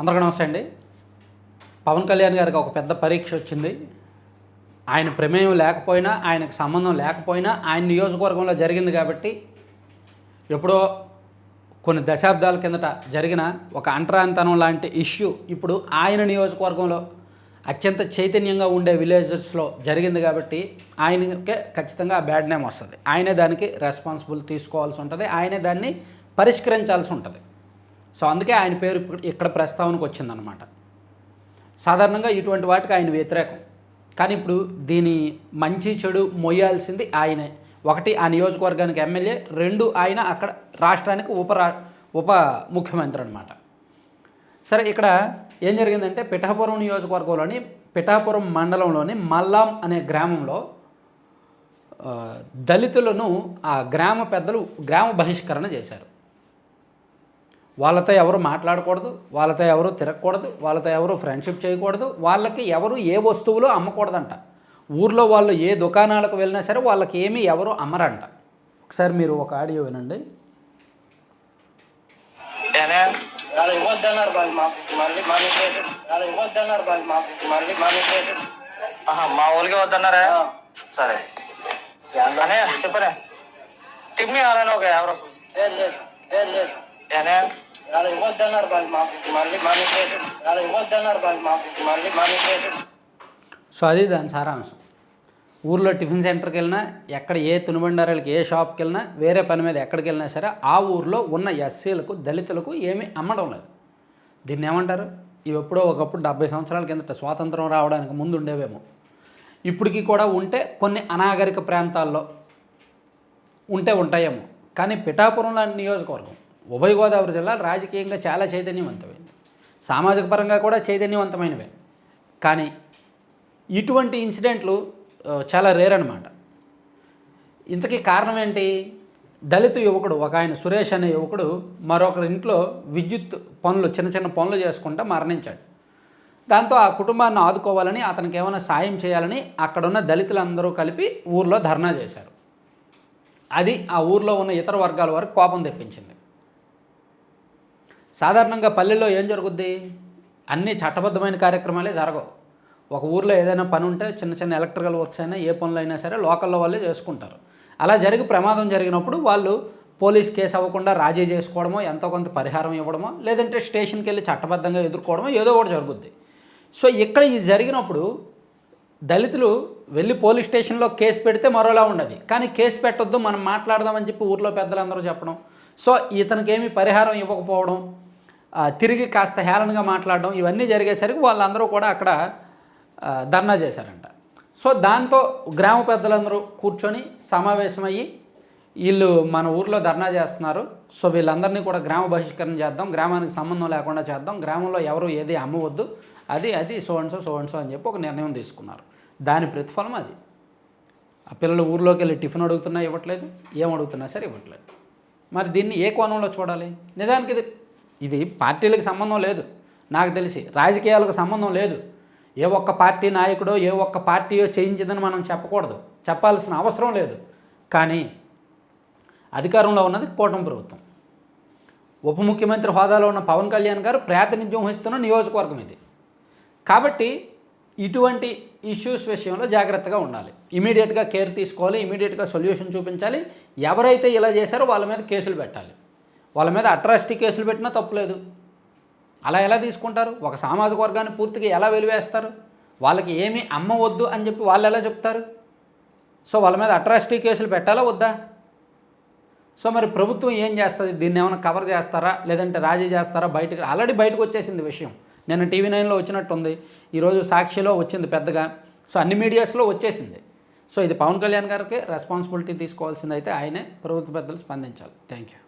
అందరికీ నమస్తే అండి. పవన్ కళ్యాణ్ గారికి ఒక పెద్ద పరీక్ష వచ్చింది. ఆయన ప్రమేయం లేకపోయినా ఆయనకు సంబంధం లేకపోయినా ఆయన నియోజకవర్గంలో జరిగింది కాబట్టి ఎప్పుడో కొన్ని దశాబ్దాల కిందట జరిగిన ఒక అంటరానితనం లాంటి ఇష్యూ ఇప్పుడు ఆయన నియోజకవర్గంలో అత్యంత చైతన్యంగా ఉండే విలేజెస్లో జరిగింది కాబట్టి ఆయనకే ఖచ్చితంగా ఆ బ్యాడ్ నేమ్ వస్తుంది. ఆయనే దానికి రెస్పాన్సిబుల్ తీసుకోవాల్సి ఉంటుంది. ఆయనే దాన్ని పరిష్కరించాల్సి ఉంటుంది. సో అందుకే ఆయన పేరు ఇక్కడ ప్రస్తావనకు వచ్చిందనమాట సాధారణంగా ఇటువంటి వాటికి ఆయన వ్యతిరేకం. కానీ ఇప్పుడు దీని మంచి చెడు మొయ్యాల్సింది ఆయనే. ఒకటి ఆ నియోజకవర్గానికి ఎమ్మెల్యే రెండు ఆయన అక్కడ రాష్ట్రానికి ఉపరా ఉప ముఖ్యమంత్రి అనమాట సరే ఇక్కడ ఏం జరిగిందంటే పిఠాపురం నియోజకవర్గంలోని పిఠాపురం మండలంలోని మల్లాం అనే గ్రామంలో దళితులను ఆ గ్రామ పెద్దలు గ్రామ బహిష్కరణ చేశారు. వాళ్ళతో ఎవరు మాట్లాడకూడదు వాళ్ళతో ఎవరు తిరగకూడదు వాళ్ళతో ఎవరు ఫ్రెండ్షిప్ చేయకూడదు వాళ్ళకి ఎవరు ఏ వస్తువులు అమ్మకూడదంట. ఊర్లో వాళ్ళు ఏ దుకాణాలకు వెళ్ళినా సరే వాళ్ళకి ఏమీ ఎవరు అమ్మరంట. ఒకసారి మీరు ఒక ఆడియో వినండి. మా ఊరికి వద్దన్నారా? సరే. ఒక ఎవరు ఏం లేదు ఏం లేదు. ఏనే అలా ఇవ్వద్దన్నారు వాళ్ళు మాకు మళ్ళీ మనీ చేసి అలా ఇవ్వద్దన్నారు వాళ్ళు మాకు మళ్ళీ మనీ సో అది దాని సారాంశం. ఊర్లో టిఫిన్ సెంటర్కి వెళ్ళినా ఎక్కడ ఏ తినుబండారాలకి ఏ షాప్కి వెళ్ళినా వేరే పని మీద ఎక్కడికి వెళ్ళినా సరే ఆ ఊర్లో ఉన్న ఎస్సీలకు దళితులకు ఏమీ అమ్మడం లేదు. దీన్ని ఏమంటారు? ఇవి ఎప్పుడో ఒకప్పుడు డెబ్బై సంవత్సరాల కిందట స్వాతంత్రం రావడానికి ముందు ఉండేవేమో. ఇప్పటికీ కూడా ఉంటే కొన్ని అనాగరిక ప్రాంతాల్లో ఉంటే ఉంటాయేమో. కానీ పిఠాపురం లాంటి నియోజకవర్గం ఉభయ గోదావరి జిల్లా రాజకీయంగా చాలా చైతన్యవంతమైంది సామాజిక పరంగా కూడా చైతన్యవంతమైనవే. కానీ ఇటువంటి ఇన్సిడెంట్లు చాలా రేర్ అనమాట ఇంతకీ కారణం ఏంటి? దళిత యువకుడు ఒక ఆయన సురేష్ అనే యువకుడు మరొకరి ఇంట్లో విద్యుత్ పనులు చిన్న చిన్న పనులు చేసుకుంటా మరణించాడు. దాంతో ఆ కుటుంబాన్ని ఆదుకోవాలని అతనికి ఏమైనా సాయం చేయాలని అక్కడున్న దళితులందరూ కలిపి ఊర్లో ధర్నా చేశారు. అది ఆ ఊర్లో ఉన్న ఇతర వర్గాల వరకు కోపం తెప్పించింది. సాధారణంగా పల్లెల్లో ఏం జరుగుద్ది? అన్ని చట్టబద్ధమైన కార్యక్రమాలే జరగవు. ఒక ఊర్లో ఏదైనా పని ఉంటే చిన్న చిన్న ఎలక్ట్రికల్ వర్క్స్ అయినా ఏ పనులు అయినా సరే లోకల్లో వాళ్ళే చేసుకుంటారు. అలా జరిగి ప్రమాదం జరిగినప్పుడు వాళ్ళు పోలీస్ కేసు అవ్వకుండా రాజీ చేసుకోవడమో ఎంతో కొంత పరిహారం ఇవ్వడమో లేదంటే స్టేషన్కి వెళ్ళి చట్టబద్ధంగా ఎదుర్కోవడమో ఏదో ఒకటి జరుగుద్ది. సో ఇక్కడ ఇది జరిగినప్పుడు దళితులు వెళ్ళి పోలీస్ స్టేషన్లో కేసు పెడితే మరోలా ఉండదు. కానీ కేసు పెట్టొద్దు మనం మాట్లాడదామని చెప్పి ఊర్లో పెద్దలందరూ చెప్పడం. సో ఇతనికి ఏమి పరిహారం ఇవ్వకపోవడం తిరిగి కాస్త హేళనగా మాట్లాడడం ఇవన్నీ జరిగేసరికి వాళ్ళందరూ కూడా అక్కడ ధర్నా చేశారంట. సో దాంతో గ్రామ పెద్దలందరూ కూర్చొని సమావేశమయ్యి వీళ్ళు మన ఊర్లో ధర్నా చేస్తున్నారు. సో వీళ్ళందరినీ కూడా గ్రామ బహిష్కరణ చేద్దాం గ్రామానికి సంబంధం లేకుండా చేద్దాం గ్రామంలో ఎవరు ఏది అమ్మవద్దు అది అది so and so so and so అని చెప్పి ఒక నిర్ణయం తీసుకున్నారు. దాని ప్రతిఫలం అది. ఆ పిల్లలు ఊర్లోకి వెళ్ళి టిఫిన్ అడుగుతున్నా ఇవ్వట్లేదు ఏం అడుగుతున్నా సరే ఇవ్వట్లేదు. మరి దీన్ని ఏ కోణంలో చూడాలి? నిజానికి ఇది ఇది పార్టీలకు సంబంధం లేదు. నాకు తెలిసి రాజకీయాలకు సంబంధం లేదు. ఏ ఒక్క పార్టీ నాయకుడో ఏ ఒక్క పార్టీయో చేయించిందని మనం చెప్పకూడదు. చెప్పాల్సిన అవసరం లేదు. కానీ అధికారంలో ఉన్నది కూటమి ప్రభుత్వం. ఉప ముఖ్యమంత్రి హోదాలో ఉన్న పవన్ కళ్యాణ్ గారు ప్రాతినిధ్యం వహిస్తున్న నియోజకవర్గం ఇది. కాబట్టి ఇటువంటి ఇష్యూస్ విషయంలో జాగ్రత్తగా ఉండాలి. ఇమీడియట్గా కేర్ తీసుకోవాలి ఇమీడియట్గా సొల్యూషన్ చూపించాలి. ఎవరైతే ఇలా చేశారో వాళ్ళ మీద కేసులు పెట్టాలి. వాళ్ళ మీద అట్రాసిటీ కేసులు పెట్టినా తప్పులేదు. అలా ఎలా తీసుకుంటారు? ఒక సామాజిక వర్గాన్ని పూర్తిగా ఎలా వెలివేస్తారు? వాళ్ళకి ఏమీ అమ్మవద్దు అని చెప్పి వాళ్ళు ఎలా చెప్తారు? సో వాళ్ళ మీద అట్రాసిటీ కేసులు పెట్టాలా వద్దా? సో మరి ప్రభుత్వం ఏం చేస్తుంది? దీన్ని ఏమైనా కవర్ చేస్తారా? లేదంటే రాజీ చేస్తారా? బయటకు ఆల్రెడీ బయటకు వచ్చేసింది విషయం. నేను టీవీ నైన్లో వచ్చినట్టుంది ఈరోజు సాక్షిలో వచ్చింది పెద్దగా. సో అన్ని మీడియాస్లో వచ్చేసింది. సో ఇది పవన్ కళ్యాణ్ గారికి రెస్పాన్సిబిలిటీ తీసుకోవాల్సింది అయితే ఆయనే. ప్రభుత్వ పెద్దలు స్పందించాలి. Thank you.